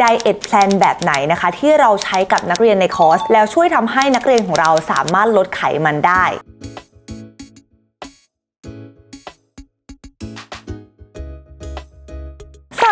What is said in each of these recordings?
ไดเอทแพลนแบบไหนนะคะ ที่เราใช้กับนักเรียนในคอร์ส แล้วช่วยทำให้นักเรียนของเราสามารถลดไขมันได้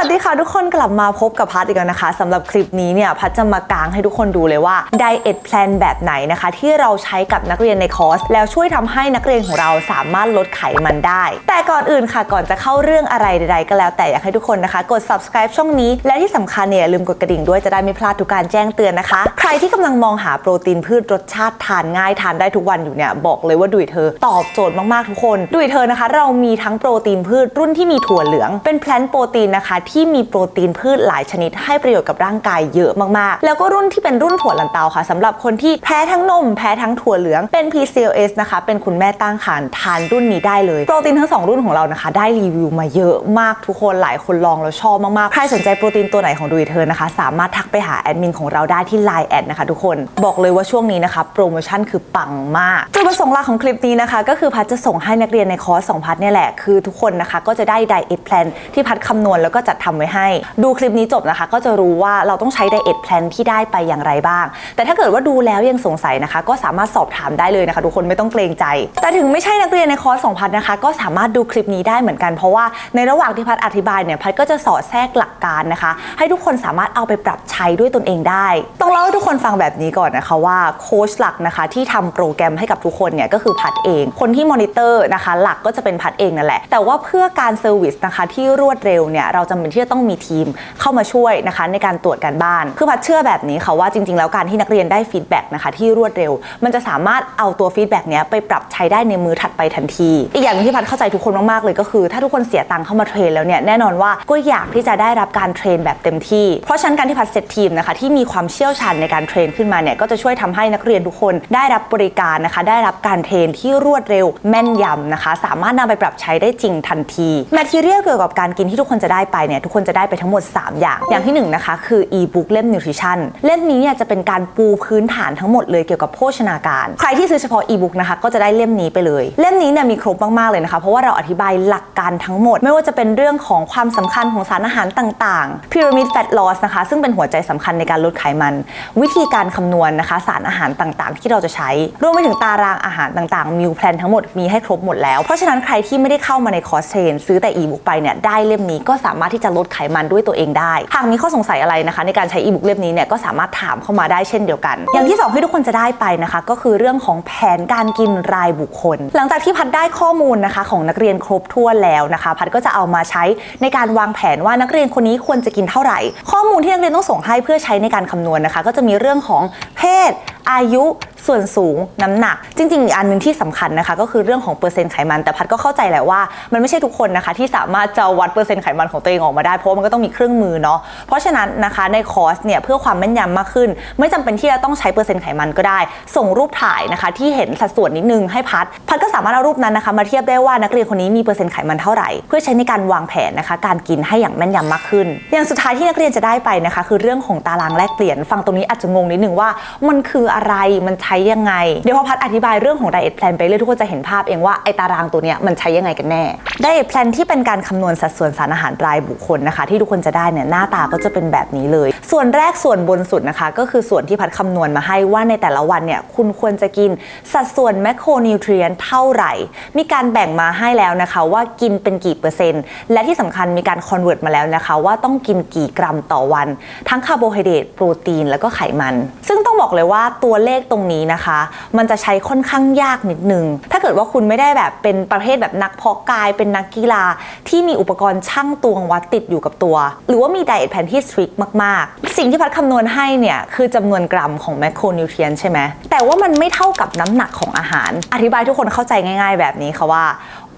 สวัสดีค่ะทุกคนกลับมาพบกับพัทอีกแล้วนะคะสำหรับคลิปนี้เนี่ยพัทจะมากางให้ทุกคนดูเลยว่าไดเอทแพลนแบบไหนนะคะ ที่เราใช้กับนักเรียนในคอร์ส แล้วช่วยทำให้นักเรียนของเราสามารถลดไขมันได้ แต่ก่อนอื่นค่ะก่อนจะเข้าเรื่องอะไรใดๆก็แล้วแต่อยากให้ทุกคนนะคะ กด subscribe ช่องนี้ และที่สำคัญเนี่ยอย่าลืมกดกระดิ่งด้วยจะได้ไม่พลาดทุกการแจ้งเตือนนะคะ ใครที่กำลังมองหาโปรตีนพืชรสชาติทานง่ายทานได้ทุกวันอยู่เนี่ยบอกเลยว่าดุยเธอ ตอบโจทย์มากๆทุกคนดุยเธอนะคะ เรามีทั้งโปรตีนพืชรุ่นที่มีถั่วเหลืองเป็นแพลนโปรตีนนะคะที่ที่มีโปรตีนพืชหลายชนิด ให้ประโยชน์กับร่างกายเยอะมากๆ แล้วก็รุ่นที่เป็นรุ่นถั่วลันเตาค่ะสำหรับคนที่แพ้ทั้งนม แพ้ทั้งถั่วเหลืองเป็น PCOS นะคะ เป็นคุณแม่ตั้งครรภ์ทานรุ่นนี้ได้เลยโปรตีนทั้งสองรุ่นของเรานะคะ ได้รีวิวมาเยอะมากทุกคนหลายคนลองแล้วชอบมากๆใครสนใจโปรตีนตัวไหนของดูเธอนะคะ สามารถทักไปหาแอดมินของเราได้ที่ Line แอดนะคะ ทุกคนบอกเลยว่าช่วงนี้นะคะโปรโมชั่นคือปังมากจุดประสงค์หลักของคลิปนี้นะคะ ก็คือพัดจะส่งให้นักเรียนในคอร์สสองพัดเนี่ยแหละคือทุกคนนะคะก็จะได้ไดเอทแพลนที่พัดคำนวณแล้วก็จัดทำไว้ให้ ดูคลิปนี้จบนะคะ ก็จะรู้ว่าเราต้องใช้ไดเอทแพลนที่ได้ไปอย่างไรบ้าง แต่ถ้าเกิดว่าดูแล้วยังสงสัยนะคะ ก็สามารถสอบถามได้เลยนะคะ ทุกคนไม่ต้องเกรงใจ แต่ถึงไม่ใช่นักเรียนในคอร์ส2พัดนะคะ ก็สามารถดูคลิปนี้ได้เหมือนกันเพราะว่าในระหว่างที่พัดอธิบายเนี่ยพัดก็จะสอดแทรกหลักการนะคะ ให้ทุกคนสามารถเอาไปปรับใช้ด้วยตนเองได้ ต้องเล่าให้ทุกคนฟังแบบนี้ก่อนนะคะว่าโค้ชหลักนะคะที่ทำโปรแกรมให้กับทุกคนเนี่ยก็คือพัดเอง คนที่มอนิเตอร์นะคะ หลักก็จะเป็นพัดเองนั่นแหละแต่ว่าเพื่อการเซอร์วิสนะคะที่รวดเร็วเนี่ยเราจำเป็นที่จะต้องมีทีมเข้ามาช่วยนะคะในการตรวจการบ้าน คือพัดเชื่อแบบนี้ค่ะว่าจริง ๆ แล้วการที่นักเรียนได้ฟีดแบ็กนะคะที่รวดเร็ว มันจะสามารถเอาตัวฟีดแบ็กเนี้ยไปปรับใช้ได้ในมือถัดไปทันที อีกอย่างหนึงที่พัดเข้าใจทุกคนมากๆเลยก็คือ ถ้าทุกคนเสียตังค์เข้ามาเทรนแล้วเนี่ยแน่นอนว่าก็อยากที่จะได้รับการเทรนแบบเต็มที่ เพราะฉะนั้นการที่พัดเซตทีมนะคะที่มีความเชี่ยวชาญในการเทรนขึ้นมาเนี่ยก็จะช่วยทำให้นักเรียนทุกคนได้รับบริการนะคะ ได้รับการเทรนที่รวดเร็วแม่นยำนะคะ สามารถนำไปปรับใช้ได้จริงทันทีแมทเทียลเกี่ยวกับการกินที่ทุกคนจะได้ไปเนี่ยทุกคนจะได้ไปทั้งหมด 3 อย่าง อย่างที่หนึ่งนะคะคือ e-book เล่ม nutrition เล่มนี้เนี่ยจะเป็นการปูพื้นฐานทั้งหมดเลยเกี่ยวกับโภชนาการ ใครที่ซื้อเฉพาะ e-book นะคะก็จะได้เล่มนี้ไปเลย เล่มนี้เนี่ยมีครบมากๆเลยนะคะ เพราะว่าเราอธิบายหลักการทั้งหมด ไม่ว่าจะเป็นเรื่องของความสำคัญของสารอาหารต่างๆ pyramid fat loss นะคะซึ่งเป็นหัวใจสำคัญในการลดไขมัน วิธีการคำนวณนะคะสารอาหารต่างๆ ที่เราจะใช้รวมไปถึงตารางอาหารต่างๆมิลแพลนทั้งหมดมีให้ครบหมดแล้วเพราะฉะนั้นใครที่ไม่ได้เข้ามาในคอร์สเทรนซื้อแต่ e-book ไปเนี่ยได้เล่มนี้ก็สามารถที่จะลดไขมันด้วยตัวเองได้ หากมีข้อสงสัยอะไรนะคะ ในการใช้ e-book เล่มนี้เนี่ยก็สามารถถามเข้ามาได้เช่นเดียวกัน อย่างที่สองที่ทุกคนจะได้ไปนะคะ ก็คือเรื่องของแผนการกินรายบุคคล หลังจากที่พัดได้ข้อมูลนะคะ ของนักเรียนครบถ้วนแล้วนะคะ พัดก็จะเอามาใช้ในการวางแผนว่านักเรียนคนนี้ควรจะกินเท่าไหร่ ข้อมูลที่นักเรียนต้องส่งให้เพื่อใช้ในการคำนวณนะคะ ก็จะมีเรื่องของเพศอายุส่วนสูงน้ำหนัก จริงๆอีกอันหนึ่งที่สำคัญนะคะ ก็คือเรื่องของเปอร์เซ็นต์ไขมันแต่พัดก็เข้าใจแหละว่ามันไม่ใช่ทุกคนนะคะ ที่สามารถจะวัดเปอร์เซ็นต์ไขมันของตัวเองออกมาได้เพราะมันก็ต้องมีเครื่องมือเนาะเพราะฉะนั้นนะคะในคอร์สเนี่ยเพื่อความแม่นยำมากขึ้น ไม่จำเป็นที่จะต้องใช้เปอร์เซ็นต์ไขมันก็ได้ ส่งรูปถ่ายนะคะที่เห็นสัดส่วนนิดนึงให้พัด พัดก็สามารถเอารูปนั้นนะคะมาเทียบได้ว่านักเรียนคนนี้มีเปอร์เซ็นต์ไขมันเท่าไหร่ เพื่อใช้ในการวางแผนนะคะการกินให้อย่างแม่นยำมากขึ้น อย่างสุดท้ายที่นักเรียนจะได้ไปนะคะ คือเรื่องของตารางแลกเปลี่ยนฟังตรงนี้อาจจะงงนิดนึงว่า มันคืออะไรมันใช้ยังไงเดี๋ยวพอพัดอธิบายเรื่องของไดเอทแพลนไปเรื่อยทุกคนจะเห็นภาพเองว่าไอตารางตัวเนี้ยมันใช้ยังไงกันแน่ไดเอทแพลนที่เป็นการคำนวณสัดส่วนสารอาหารรายบุคคลนะคะ ที่ทุกคนจะได้เนี่ยหน้าตาก็จะเป็นแบบนี้เลย ส่วนแรกส่วนบนสุดนะคะ ก็คือส่วนที่พัดคำนวณมาให้ว่าในแต่ละวันเนี่ยคุณควรจะกินสัดส่วนแมคโครนิวทรีนเท่าไหร่ มีการแบ่งมาให้แล้วนะคะ ว่ากินเป็นกี่เปอร์เซ็นต์ และที่สำคัญมีการคอนเวิร์ตมาแล้วนะคะ ว่าต้องกินกี่กรัมต่อวัน ทั้งคาร์โบไฮเดรตโปรตีนแล้วก็ไขมัน ซึ่งต้องบอกเลยว่าตัวเลขตรงนี้นะคะ มันจะใช้ค่อนข้างยากนิดนึง ถ้าเกิดว่าคุณไม่ได้แบบเป็นประเภทแบบนักเพาะกายเป็นนักกีฬาที่มีอุปกรณ์ช่างตวงวัดติดอยู่กับตัว หรือว่ามีไดเอทแพลนที่สตริกมาก ๆ สิ่งที่พัดคำนวณให้เนี่ยคือจำนวนกรัมของแมคโครนิวเทรียนใช่ไหมแต่ว่ามันไม่เท่ากับน้ำหนักของอาหาร อธิบายทุกคนเข้าใจง่าย ๆ แบบนี้ค่ะว่า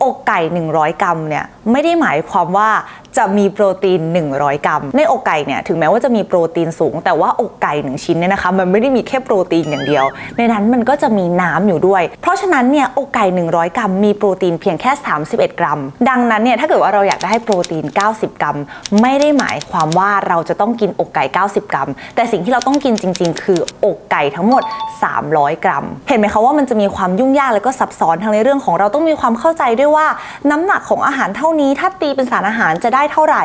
อกไก่ 100 กรัมเนี่ยไม่ได้หมายความว่าจะมีโปรตีน 100 กรัม ในอกไก่เนี่ยถึงแม้ว่าจะมีโปรตีนสูง แต่ว่าอกไก่ 1 ชิ้นเนี่ยนะคะมันไม่ได้มีแค่โปรตีนอย่างเดียว ในนั้นมันก็จะมีน้ำอยู่ด้วย เพราะฉะนั้นเนี่ยอกไก่ 100 กรัม มีโปรตีนเพียงแค่ 31 กรัม ดังนั้นเนี่ยถ้าเกิดว่าเราอยากได้โปรตีน 90 กรัม ไม่ได้หมายความว่าเราจะต้องกินอกไก่ 90 กรัม แต่สิ่งที่เราต้องกินจริง ๆ คืออกไก่ทั้งหมด 300 กรัม เห็นไหมคะว่ามันจะมีความยุ่งยากแล้วก็ซับซ้อนทั้งในเรื่องของเราต้องมีความเข้าใจด้วยว่าน้ำหนักของอาหารเท่านี้ ถ้าตีเป็นสารอาหารจะได้เท่าไหร่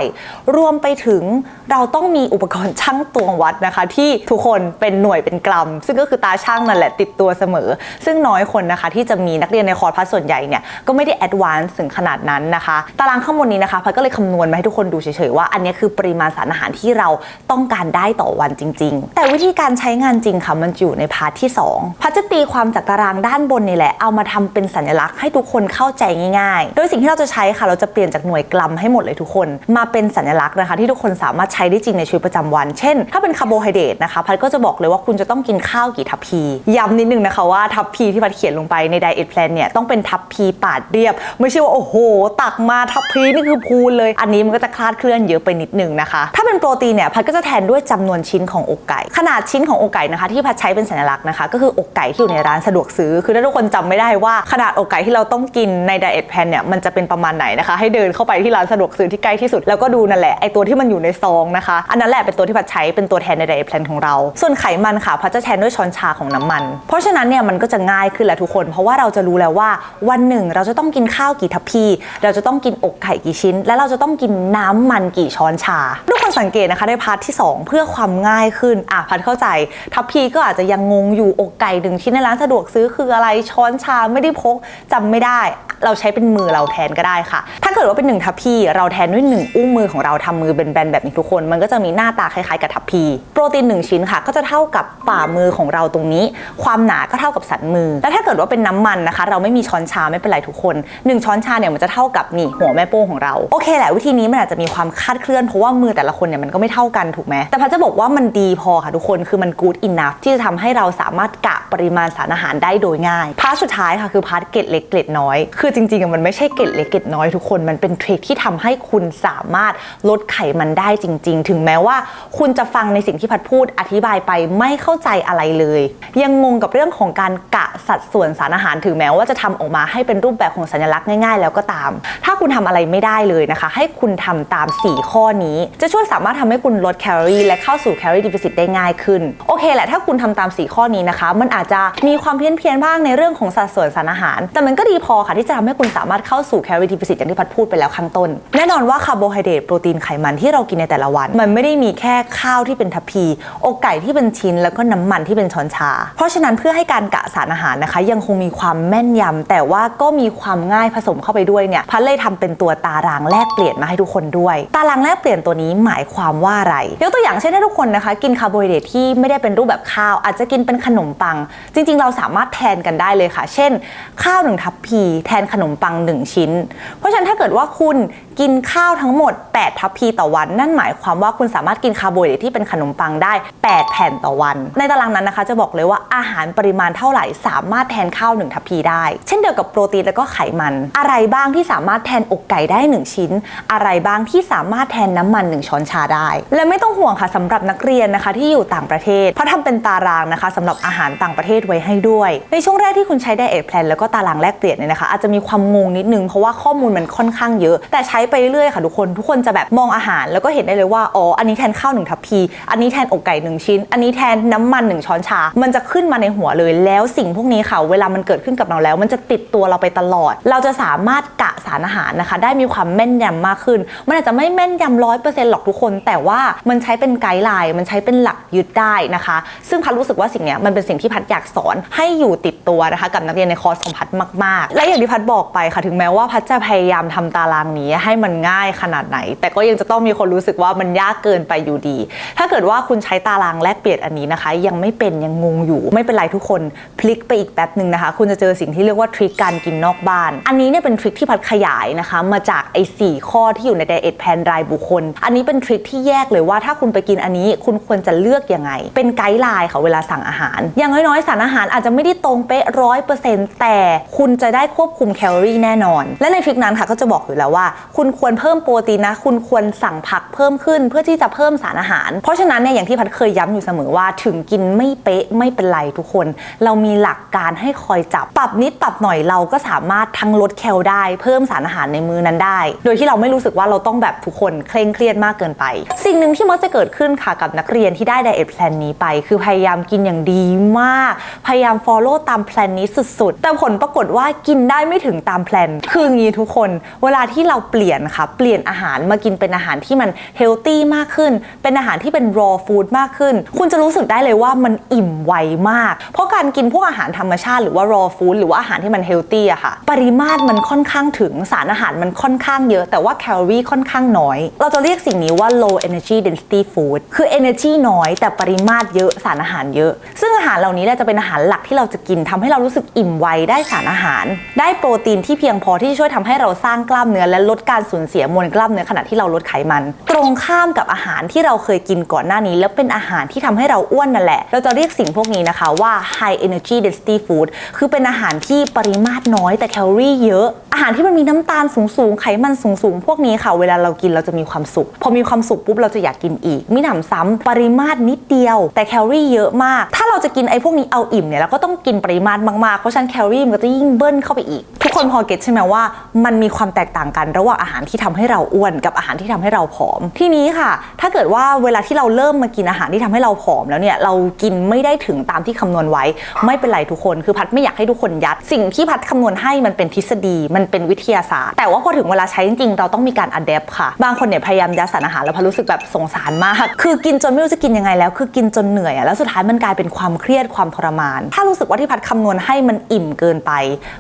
รวมไปถึงเราต้องมีอุปกรณ์ชั่งตวงวัดนะคะ ที่ทุกคนเป็นหน่วยเป็นกรัม ซึ่งก็คือตาช่างนั่นแหละติดตัวเสมอ ซึ่งน้อยคนนะคะ ที่จะมีนักเรียนในคอร์สพัสส่วนใหญ่เนี่ยก็ไม่ได้แอดวานซ์ถึงขนาดนั้นนะคะ ตารางข้างบนนี้นะคะพัดก็เลยคำนวณมาให้ทุกคนดูเฉยๆว่าอันนี้คือปริมาณสารอาหารที่เราต้องการได้ต่อวันจริง ๆ แต่วิธีการใช้งานจริงค่ะมันอยู่ในพาร์ทที่ 2 พัดจะตีความจากตารางด้านบนนี่แหละเอามาทำเป็นสัญลักษณ์ให้ทุกคนเข้าใจง่ายๆ โดยสิ่งที่เราจะใช้ค่ะ เราจะเปลี่ยนจากหน่วยกรัมให้หมดเลยทุกคน มาเป็นสัญลักษณ์นะคะ ที่ทุกคนสามารถใช้ได้จริงในชีวิตประจำวัน เช่น ถ้าเป็นคาร์โบไฮเดรตนะคะ พัดก็จะบอกเลยว่าคุณจะต้องกินข้าวกี่ทัพพี ย้ำนิดนึงนะคะว่าทัพพีที่พัดเขียนลงไปในไดเอทแพลนเนี่ยต้องเป็นทัพพีปาดเรียบ ไม่ใช่ว่าโอ้โห ตักมาทัพพีนี่คือพูนเลย อันนี้มันก็จะคลาดเคลื่อนเยอะไปนิดนึงนะคะ ถ้าเป็นโปรตีนเนี่ยพัดก็จะแทนด้วยจำนวนชิ้นของอกไก่ ขนาดชิ้นของอกไก่นะคะที่พัดใช้เป็นสัญลักษณ์นะคะ ก็คืออกไก่ที่อยู่ในร้านสะดวกซื้อ คือถ้าทุกคนจำไม่ได้ว่าขนาดอกไก่ที่เราต้องกินในไดเอทแพนเนี่ยมันจะเป็นประมาณไหนนะคะให้เดินเข้าไปที่ร้านสะดวกซื้อที่ใกล้ที่สุดแล้วก็ดูนั่นแหละไอตัวที่มันอยู่ในซองนะคะ อันนั้นแหละเป็นตัวที่พัดใช้เป็นตัวแทนในไดแพนของเรา ส่วนไขมันค่ะพัดจะแทนด้วยช้อนชาของน้ำมัน เพราะฉะนั้นเนี่ยมันก็จะง่ายขึ้นแหละทุกคน เพราะว่าเราจะรู้แล้วว่าวันหนึ่งเราจะต้องกินข้าวกี่ทัพพี เราจะต้องกินอกไก่กี่ชิ้น และเราจะต้องกินน้ำมันกี่ช้อนชาทุกคนสังเกตนะคะในพาร์ทที่ 2 เพื่อความง่ายขึ้นอะพัดเข้าใจ ทัพพีก็อาจจะยังงงอยู่อกไก่หนึ่งชิ้นในร้านสะดวกซื้อคืออะไรช้อนชาไม่ได้พกจำไม่ได้ เราใช้เป็นมือเราแทนก็ได้ค่ะ ถ้าเกิดว่าเป็นหนึ่งทัพพีเราแทนด้วยหนึ่งอุ้งมือของเราทำมือเป็นแบนแบบนี้ทุกคน มันก็จะมีหน้าตาคล้ายๆกับทัพพีโปรตีนหนึ่งชิ้นค่ะ ก็จะเท่ากับฝ่ามือของเราตรงนี้ ความหนาก็เท่ากับสันมือ แล้วถ้าเกิดว่าเป็นน้ำมันนะคะ เราไม่มีช้อนชาไม่เป็นไรทุกคนหนึ่งช้อนชาเนี่ยมันจะเท่ากับนี่หัวแม่โป้งของเราโอเคแหละวิธีนี้มันอาจจะมีความคลาดเคลื่อนเพราะว่ามือแต่ละคนเนี่ยมันก็ไม่เท่ากันถูกไหมแต่พัดจะบอกว่ามันดีพอค่ะทุกคนคือมัน good enough ที่จะทำให้เราสามารถกะปริมาณสารอาหารได้โดยง่ายพาร์ทสุดท้ายค่ะคือพาร์ทเกล็ดเล็กเกล็ดน้อยคือจริงๆอะมันไม่ใช่เกล็ดเล็กเกล็ดน้อยทุกคน มันเป็นทริคที่ทำให้คุณสามารถลดไขมันได้จริง ๆ ถึงแม้ว่า คุณจะฟังในสิ่งที่พัดพูดอธิบายไปไม่เข้าใจอะไรเลย ยังงงกับเรื่องของการกะสัดส่วนสารอาหารถึงแม้ว่าจะทำออกมาให้เป็นรูปแบบของสัญลักษณ์ง่ายๆ แล้วก็ตาม ถ้าคุณทำอะไรไม่ได้เลยนะคะ ให้คุณทำตาม 4 ข้อนี้ จะช่วยสามารถทำให้คุณลดแคลอรี่และเข้าสู่แคลอรี่ดิฟิซิตได้ง่ายขึ้นโอเคแหละถ้าคุณทำตาม 4 ข้อนี้นะคะ มันอาจจะมีความเพี้ยนเพียนๆบ้างในเรื่องของสัดส่วนสารอาหาร แต่มันก็ดีพอค่ะที่จะทำให้คุณสามารถเข้าสู่แคลอรี่ดิฟิซิตอย่างที่พัดพูดไปแล้วข้างต้น แน่นอนว่าคาร์โบไฮเดรตโปรตีนไขมันที่เรากินในแต่ละวัน มันไม่ได้มีแค่ข้าวที่เป็นทัพพีอกไก่ที่เป็นชิ้นแล้วก็น้ำมันที่เป็นช้อนชา เพราะฉะนั้นเพื่อให้การกะสารอาหารนะคะ ยังคงมีความแม่นยำแต่ว่าก็มีความง่ายผสมเข้าไปด้วยเนี่ยพัดเลยทำเป็นตัวตารางแลกเปลี่ยนมาให้ทุกคนด้วย ตารางแลกเปลี่ยนตัวนี้หมายความว่าอะไรยกตัวอย่างเช่นถ้าทุกคนนะคะ กินคาร์โบไฮเดรตที่ไม่ได้เป็นรูปแบบข้าว อาจจะกินเป็นขนมปัง จริง ๆ เราสามารถแทนกันได้เลยค่ะ เช่น ข้าวหนึ่งทัพพีแทนขนมปังหนึ่งชิ้น เพราะฉะนั้นถ้าเกิดว่าคุณกินข้าวทั้งหมด 8 ทัพพีต่อวัน นั่นหมายความว่าคุณสามารถกินคาร์โบไฮเดรตที่เป็นขนมปังได้ 8 แผ่นต่อวัน ในตารางนั้นนะคะ จะบอกเลยว่าอาหารปริมาณเท่าไหร่ สามารถแทนข้าวหนึ่งทัพพีได้ เช่นเดียวกับโปรตีนแล้วก็ไขมัน อะไรบ้างที่สามารถแทนอกไก่ได้ 1 ชิ้น อะไรบ้างที่สามารถแทนน้ำมัน 1 ช้อนชาได้ และไม่ต้องห่วงค่ะสำหรับนักเรียนนะคะที่อยู่ต่างประเทศเพราะทำเป็นตารางนะคะสำหรับอาหารต่างประเทศไว้ให้ด้วย ในช่วงแรกที่คุณใช้ไดเอทแพลนแล้วก็ตารางแลกเปลี่ยนเนี่ยนะคะอาจจะมีความงงนิดนึงเพราะว่าข้อมูลมันค่อนข้างเยอะแต่ใช้ไปเรื่อยๆค่ะทุกคนทุกคนจะแบบมองอาหารแล้วก็เห็นได้เลยว่า อ๋อ อันนี้แทนข้าวหนึ่งทัพพี อันนี้แทนอกไก่หนึ่งชิ้น อันนี้แทนน้ำมันหนึ่งช้อนชา มันจะขึ้นมาในหัวเลย แล้วสิ่งพวกนี้ค่ะ เวลามันเกิดขึ้นกับเราแล้ว มันจะติดตัวเราไปตลอด เราจะสามารถกะสารอาหารนะคะ ได้มีความแม่นยำมากขึ้น มันอาจจะไม่แม่นยำร้อยเปอร์เซ็นต์หรอกทุกคน แต่ว่ามันใช้เป็นไกด์ไลน์ มันใช้เป็นหลักยึดได้นะคะ ซึ่งพัดรู้สึกว่าสิ่งเนี้ยมันเป็นสิ่งที่พัดอยากสอนให้อยู่ติดตัวนะคะ กับนักเรียนในคอร์สของพัดมาก ๆ และอย่างที่พัดบอกไปค่ะ ถึงแม้ว่าพัดจะพยายามทำตารางนี้ให้มันง่ายขนาดไหน แต่ก็ยังจะต้องมีคนรู้สึกว่ามันยากเกินไปอยู่ดี ถ้าเกิดว่าคุณใช้ตารางแลกเปลี่ยนอันนี้นะคะ ยังไม่เป็นยังงงอยู่ไม่เป็นไรทุกคนพลิกไปอีกแป๊บหนึ่งนะคะ คุณจะเจอสิ่งที่เรียกว่าทริคการกินนอกบ้าน อันนี้เนี่ยเป็นทริคที่พัดขยายนะคะ มาจากไอ้สข้อที่อยู่ในไดเอทแพนรายบุคคล อันนี้เป็นทริคที่แยกเลยว่าถ้าคุณไปกินอันนี้ คุณควรจะเลือกยังไง เป็นไกด์ไลน์ค่ะเวลาสั่งอาหาร อย่างน้อยๆสารอาหารอาจจะไม่ได้ตรงเป๊ะร้อยเปอร์เซ็นต์แต่คุณจะได้ควบคุมแคลอรี่แน่นอน และในทริคนั้นค่ะก็จะบอกอยู่แล้วว่าคุณคุณควรเพิ่มโปรตีนนะ คุณควรสั่งผักเพิ่มขึ้นเพื่อที่จะเพิ่มสารอาหาร เพราะฉะนั้นเนี่ยอย่างที่พัดเคยย้ำอยู่เสมอว่า ถึงกินไม่เป๊ะไม่เป็นไรทุกคน เรามีหลักการให้คอยจับปรับนิดปรับหน่อยเราก็สามารถทั้งลดแคลได้เพิ่มสารอาหารในมือนั้นได้ โดยที่เราไม่รู้สึกว่าเราต้องแบบทุกคนเคร่งเครียดมากเกินไป สิ่งหนึ่งที่มักจะเกิดขึ้นค่ะกับนักเรียนที่ได้ไดเอทแพลนนี้ไป คือพยายามกินอย่างดีมาก พยายาม follow ตามแพลนนี้สุดๆ แต่ผลปรากฏว่ากินได้ไม่ถึงตามแพลนคืออย่างนี้ทุกคน เวลาที่เราเปลี่ยนค่ะเปลี่ยนอาหารมากินเป็นอาหารที่มันเฮลตี้มากขึ้น เป็นอาหารที่เป็น raw food มากขึ้น คุณจะรู้สึกได้เลยว่ามันอิ่มไวมาก เพราะการกินพวกอาหารธรรมชาติหรือว่า raw food หรือว่าอาหารที่มันเฮลตี้อะค่ะ ปริมาตรมันค่อนข้างถึงสารอาหารมันค่อนข้างเยอะ แต่ว่าแคลอรี่ค่อนข้างน้อย เราจะเรียกสิ่งนี้ว่า low energy density food คือ energy น้อย แต่ปริมาตรเยอะสารอาหารเยอะ ซึ่งอาหารเหล่านี้จะเป็นอาหารหลักที่เราจะกินทำให้เรารู้สึกอิ่มไวได้สารอาหาร ได้โปรตีนที่เพียงพอที่จะช่วยทำให้เราสร้างกล้ามเนื้อและลดการสูญเสียมวลกล้ามเนื้อขณะที่เราลดไขมัน ตรงข้ามกับอาหารที่เราเคยกินก่อนหน้านี้ แล้วเป็นอาหารที่ทำให้เราอ้วนนั่นแหละ เราจะเรียกสิ่งพวกนี้นะคะว่า high energy density food คือเป็นอาหารที่ปริมาตรน้อยแต่แคลอรี่เยอะ อาหารที่มันมีน้ำตาลสูงๆไขมันสูงๆพวกนี้ค่ะ เวลาเรากินเราจะมีความสุข พอมีความสุขปุ๊บเราจะอยากกินอีกมิหนำซ้ำปริมาตรนิดเดียว แต่แคลอรี่เยอะมาก ถ้าเราจะกินไอ้พวกนี้เอาอิ่มเนี่ยเราก็ต้องกินปริมาตรมากๆเพราะฉะนั้นแคลอรี่มันก็จะยิ่งเบิ้ลเข้าไปอีก ทุกคนพอเก็ตใช่ไหมว่ามันมีความแตกต่างกันระหว่างอาหารที่ทำให้เราอ้วนกับอาหารที่ทำให้เราผอม ทีนี้ค่ะ ถ้าเกิดว่าเวลาที่เราเริ่มมากินอาหารที่ทำให้เราผอมแล้วเนี่ยเรากินไม่ได้ถึงตามที่คำนวณไว้ ไม่เป็นไรทุกคนคือพัดไม่อยากให้ทุกคนยัด สิ่งที่พัดคำนวณให้มันเป็นทฤษฎีมันเป็นวิทยาศาสตร์ แต่ว่าพอถึงเวลาใช้จริงๆ เราต้องมีการอัดแอปค่ะ บางคนเนี่ยพยายามยัดสารอาหารแล้วพัดรู้สึกแบบสงสารมาก คือกินจนไม่รู้จะกินยังไงแล้ว คือกินจนเหนื่อยอะแล้วสุดท้ายมันกลายเป็นความเครียดความทรมาน ถ้ารู้สึกว่าที่พัดคำนวณให้มันอิ่มเกินไป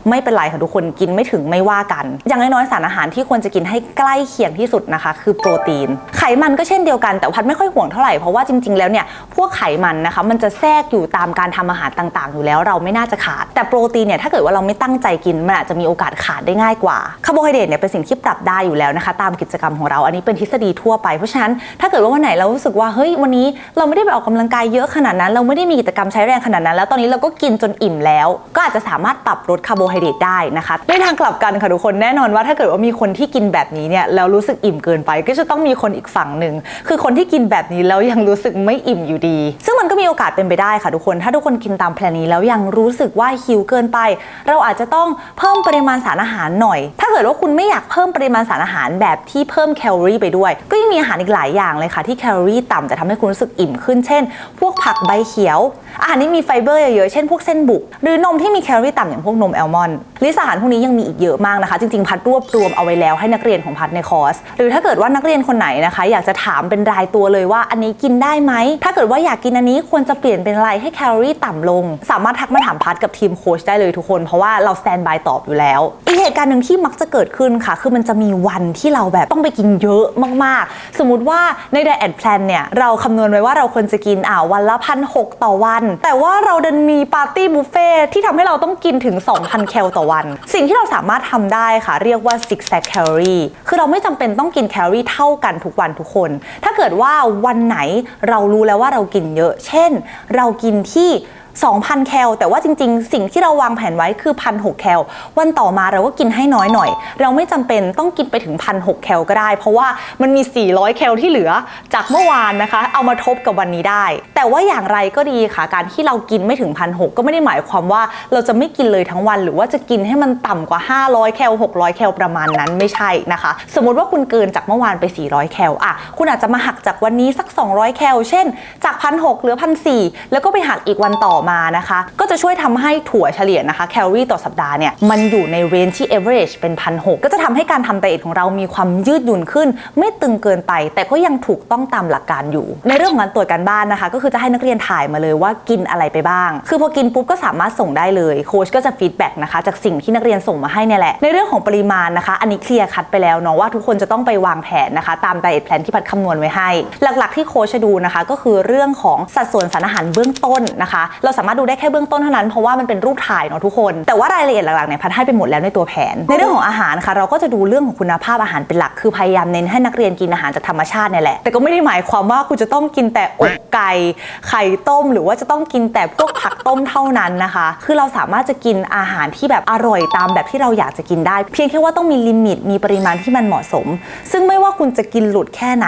ไม่เป็นไรค่ะทุกคนกินไม่ถึงไม่ว่ากัน อย่างน้อยๆสารอาหารที่ควรจะกินให้ใกล้เคียงที่สุดนะคะ คือโปรตีน ไขมันก็เช่นเดียวกันแต่พัดไม่ค่อยห่วงเท่าไหร่เพราะว่าจริงๆแล้วเนี่ยพวกไขมันนะคะมันจะแทรกอยู่ตามการทำอาหารต่างๆ อยู่แล้วเราไม่น่าจะขาด แต่โปรตีนเนี่ยถ้าเกิดว่าเราไม่ตั้งใจกินมันอาจจะมีโอกาสขาดได้ง่ายกว่าคาร์โบไฮเดรตเนี่ยเป็นสิ่งที่ปรับได้อยู่แล้วนะคะ ตามกิจกรรมของเราอันนี้เป็นทฤษฎีทั่วไปเพราะฉะนั้นถ้าเกิดว่าวันไหนเรารู้สึกว่าเฮ้ยวันนี้เราไม่ได้ไปออกกำลังกายเยอะขนาดนั้น เราไม่ได้มีกิจกรรมใช้แรงขนาดนั้น แล้วตอนนี้เราก็กินจนอิ่มแล้ว ก็อาจจะสามารถปรับลดคาร์โบไฮเดรตได้นะคะในทางกลับกันค่ะทุกคนแน่นอนว่าถ้าเกิดว่ามีคนที่กินแบบนี้เนี่ยแล้วรู้สึกอิ่มเกินไป ก็จะต้องมีคนอีกฝั่งหนึ่งคือคนที่กินแบบนี้แล้วยังรู้สึกไม่อิ่มอยู่ดี ซึ่งมันก็มีโอกาสเป็นไปได้ค่ะทุกคน ถ้าทุกคนกินตามแพลนนี้แล้วยังรู้สึกว่าหิวเกินไป เราอาจจะต้องเพิ่มปริมาณสารอาหารหน่อย ถ้าเกิดว่าคุณไม่อยากเพิ่มปริมาณสารอาหารแบบที่เพิ่มแคลอรี่ไปด้วย ก็ยังมีอาหารอีกหลายอย่างเลยค่ะที่แคลอรี่ต่ำแต่ทำให้คุณรู้สึกอิ่มขึ้น เช่น พวกผักใบเขียว อาหารที่มีไฟเบอร์เยอะๆ เช่นพวกเส้นบุก หรือนมที่มีแคลอรี่ต่ำอย่างพวกนมแอลมอนด์ลิสอาหารพวกนี้ยังมีอีกเยอะมากนะคะ จริงๆ พัดรวบรวมเอาไว้แล้วให้นักเรียนของพัดในคอร์ส หรือถ้าเกิดว่านักเรียนคนไหนนะคะ อยากจะถามเป็นรายตัวเลยว่าอันนี้กินได้ไหม ถ้าเกิดว่าอยากกินอันนี้ควรจะเปลี่ยนเป็นอะไรให้แคลอรี่ต่ำลง สามารถทักมาถามพัดกับทีมโค้ชได้เลยทุกคน เพราะว่าเราสแตนบายตอบอยู่แล้ว อีกเหตุการณ์หนึ่งที่มักจะเกิดขึ้นค่ะ คือมันจะมีวันที่เราแบบต้องไปกินเยอะมากๆ สมมติว่าใน diet plan เนี่ยเราคำนวณไว้ว่าเราควรจะกินอ่าวันละพันหต่อวัน แต่ว่าเราดันมีปาร์ตี้บุฟเฟ่ที่ทำให้เราต้องกินถึง 2,000 แคลต่อวัน สิ่งที่เราสามารถทำได้ค่ะ เรียกว่า six sack calorie คือเราไม่จำเป็นต้องกินแคลอรี่เท่ากันทุกวันทุกคน ถ้าเกิดว่าวันไหนเรารู้แล้วว่าเรากินเยอะ เช่น เรากินที่ 2,000 แคล แต่ว่าจริงๆ สิ่งที่เราวางแผนไว้คือ 1,600 แคล วันต่อมาเราก็กินให้น้อยหน่อย เราไม่จำเป็นต้องกินไปถึง 1,600 แคลก็ได้ เพราะว่ามันมี 400 แคลที่เหลือจากเมื่อวานนะคะ เอามาทบกับวันนี้ได้ แต่ว่าอย่างไรก็ดีค่ะ การที่เรากินไม่ถึง 1,600 ก็ไม่ได้หมายความว่าเราจะไม่กินเลยทั้งวัน หรือว่าจะกินให้มันต่ำกว่า 500 แคล 600 แคลประมาณนั้นไม่ใช่นะคะ สมมติว่าคุณเกินจากเมื่อวานไป 400 แคลอะคุณอาจจะมาหักจากวันนี้สัก 200 แคล เช่น จาก 1,600เหลือ1,400แล้วก็ไปหักอีกวันต่อมานะคะ ก็จะช่วยทำให้ถั่วเฉลี่ยนะคะแคลอรี่ต่อสัปดาห์เนี่ยมันอยู่ในเรนจ์ที่ average เป็น1,600ก็จะทำให้การทำไดเอทของเรามีความยืดหยุ่นขึ้น ไม่ตึงเกินไป แต่ก็ยังถูกต้องตามหลักการอยู่ ในเรื่องของการตรวจการบ้านนะคะ ก็คือจะให้นักเรียนถ่ายมาเลยว่ากินอะไรไปบ้าง คือพอกินปุ๊บก็สามารถส่งได้เลยโค้ชก็จะฟีดแบ็กนะคะจากสิ่งที่นักเรียนส่งมาให้เนี่ยแหละในเรื่องของปริมาณนะคะ อันนี้เคลียร์คัดไปแล้วเนาะว่าทุกคนจะต้องไปวางแผนนะคะ ตามไดเอทแพลนที่พัดคำนวณไว้ให้ หลักๆ ที่โค้ชดูนะคะ ก็คือเรื่องของสัดส่วนสารอาหารเบื้องต้นนะคะเราสามารถดูได้แค่เบื้องต้นเท่านั้นเพราะว่ามันเป็นรูปถ่ายเนาะทุกคน แต่ว่ารายละเอียดหลักๆเนี่ยพัดให้ไปหมดแล้วในตัวแผน ในเรื่องของอาหารค่ะเราก็จะดูเรื่องของคุณภาพอาหารเป็นหลักคือพยายามเน้นให้นักเรียนกินอาหารจากธรรมชาติเนี่ยแหละแต่ก็ไม่ได้หมายความว่าคุณจะต้องกินแต่อกไก่ไข่ต้ม หรือว่าจะต้องกินแต่พวกผักต้มเท่านั้นนะคะ คือเราสามารถจะกินอาหารที่แบบอร่อยตามแบบที่เราอยากจะกินได้ เพียงแค่ว่าต้องมีลิมิตมีปริมาณที่มันเหมาะสม ซึ่งไม่ว่าคุณจะกินหลุดแค่ไหน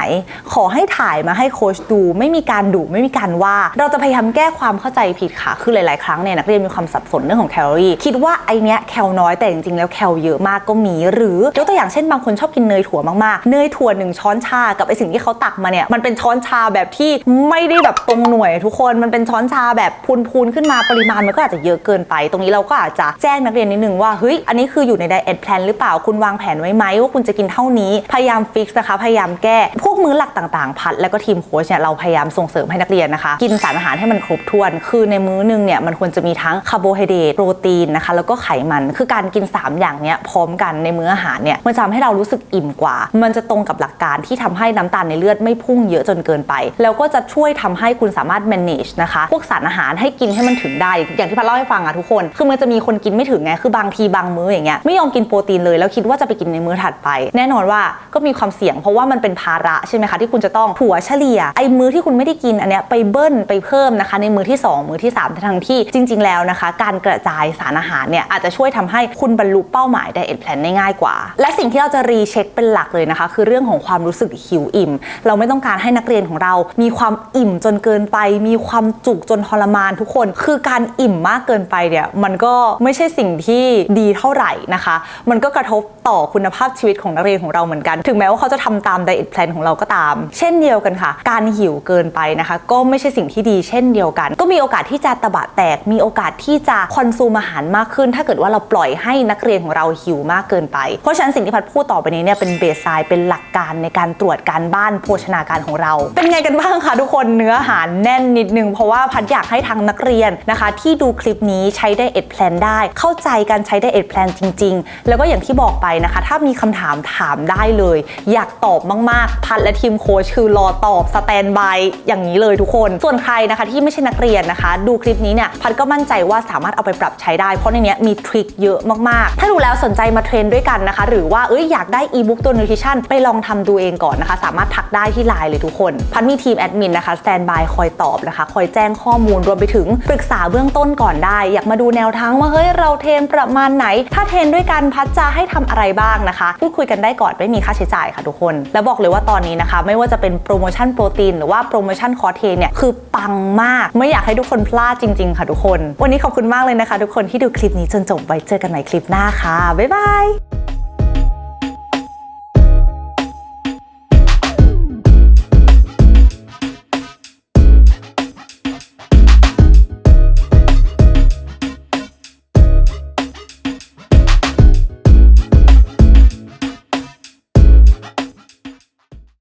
ขอให้ถ่ายมาให้โค้ชดู ไม่มีการดุไม่มีการว่า เราจะพยายามแก้ความเข้าใจผิดค่ะ คือหลาย ๆ ครั้งเนี่ยนักเรียนมีความสับสนเรื่องของแคลอรี่ คิดว่าไอเนี้ยแคลน้อยแต่จริง ๆ แล้วแคลเยอะมากก็มี หรือยกตัวอย่างเช่นบางคนชอบกินเนยถั่วมาก ๆ เนยถั่วหนึ่งช้อนชา กับไอสิ่งที่เขาตักมาเนี่ย มันเป็นช้อนชาแบบที่ไม่ได้แบบตรงหน่วยทุกคน มันเป็นช้อนชาแบบพูน ๆ ขึ้นมา ปริมาณมันก็อาจจะเยอะเกินไป ตรงนี้เราก็อาจจะแจ้งนักเรียนนิดนึงว่า เฮ้ย อันนี้คืออยู่ในไดเอทแพลนหรือเปล่า คุณวางแผนไว้ไหมว่าคุณจะกินเท่านี้ พยายามฟิกซ์นะคะ พยายามแก้ พวกกมื้อหลักต่างๆ พัดแล้วก็ทีมโค้ชเนี่ยเราพยายามส่งเสริมให้นักเรียนนะคะ กินสารอาหารให้มันครบถ้วน คือในมื้อหนึงเนี่ยมันควรจะมีทั้งคาร์โบไฮเดรตโปรตีนนะคะแล้วก็ไขมันคือการกิน 3 อย่างเนี้ยพร้อมกันในมื้ออาหารเนี่ยมันจะทำให้เรารู้สึกอิ่มกว่า มันจะตรงกับหลักการที่ทำให้น้ำตาลในเลือดไม่พุ่งเยอะจนเกินไป แล้วก็จะช่วยทำให้คุณสามารถ manage นะคะ พวกสารอาหารให้กินให้มันถึงได้ อย่างที่พัดเล่าให้ฟังอะทุกคน คือมันจะมีคนกินไม่ถึงไง คือบางทีบางมื้ออย่างเงี้ยไม่ยอมกินโปรตีนเลยแล้วคิดว่าจะไปกินในมื้อถัดไป แน่นอนว่าก็มีความเสี่ยงเพราะว่ามันเป็นภาระใช่ไหมคะที่คุณจะต้องถัวเฉลี่ยไอ้มื้อที่คุณไม่ได้กินอันเนี้ยไปเบิ้ลไปเพิ่มนะคะ ในมื้อที่ 2 มื้อที่ 3 ทั้งที่จริง ๆ แล้วนะคะ การกระจายสารอาหารเนี่ยอาจจะช่วยทำให้คุณบรรลุเป้าหมายไดเอทแพลนได้ง่ายกว่า และสิ่งที่เราจะรีเช็คเป็นหลักเลยนะคะ คือเรื่องของความรู้สึกหิวอิ่ม เราไม่ต้องการให้นักเรียนของเรา มีความอิ่มจนเกินไป มีความจุกจนทรมานทุกคน คือการอิ่มมากเกินไปเนี่ยมันก็ไม่ใช่สิ่งที่ดีเท่าไหร่นะคะ มันก็กระทบต่อคุณภาพชีวิตของนักเรียนของเราเหมือนกัน ถึงแม้ว่าเขาจะทำตามไดเอทแพลนของเราก็ตาม เช่นเดียวกันค่ะ การหิวเกินไปนะคะ ก็ไม่ใช่สิ่งที่ดีเช่นเดียวกัน ก็มีโอกาสที่จะตะบะแตก มีโอกาสที่จะคอนซูมอาหารมากขึ้น ถ้าเกิดว่าเราปล่อยให้นักเรียนของเราหิวมากเกินไป เพราะฉะนั้นสิ่งที่พัดพูดต่อไปนี้เนี่ยเป็นเบสไซน์เป็นหลักการในการตรวจการบ้านโภชนาการของเรา เป็นไงกันบ้างคะทุกคนเนื้อหารแน่นนิดนึงเพราะว่าพัดอยากให้ทางนักเรียนนะคะ ที่ดูคลิปนี้ใช้ได้เอ็ดแพลนได้ เข้าใจการใช้ได้เอ็ดแพลนจริง ๆ แล้วก็อย่างที่บอกไปนะคะ ถ้ามีคำถามถามได้เลย อยากตอบมากๆ พัดและทีมโค้ชคือรอตอบสแตนบายอย่างนี้เลยทุกคน ส่วนใครนะคะที่ไม่ใช่นักเรียนนะคะ ดูคลิปนี้เนี่ยพัดก็มั่นใจว่าสามารถเอาไปปรับใช้ได้ เพราะในนี้มีทริคเยอะมากๆ ถ้าดูแล้วสนใจมาเทรนด้วยกันนะคะ หรือว่าเอ้ยอยากได้อีบุ๊กตัว nutrition ไปลองทำดูเองก่อนนะคะ สามารถทักได้ที่ไลน์เลยทุกคน พัดมีทีมแอดมินนะคะสแตนบายคอยตอบนะคะ คอยแจ้งข้อมูลรวมไปถึงปรึกษาเบื้องต้นก่อนได้ อยากมาดูแนวทางว่าเฮ้ยเราเทรนประมาณไหน ถ้าเทรนด้วยกันพัดจะให้ทำอะไรบ้างนะคะพูดคุยกันได้ก่อนไม่มีค่าใช้จ่ายค่ะทุกคน แล้วบอกเลยว่าตอนนี้นะคะไม่ว่าจะเป็นโปรโมชั่นโปรตีนหรือว่าโปรโมชั่นคอเทนเนี่ยคือปังมาก ไม่อยากให้ทุกคนพลาดจริง ๆ ค่ะทุกคน วันนี้ขอบคุณมากเลยนะคะ ทุกคนที่ดูคลิปนี้จนจบไว้เจอกันใหม่คลิปหน้าค่ะบ๊ายบาย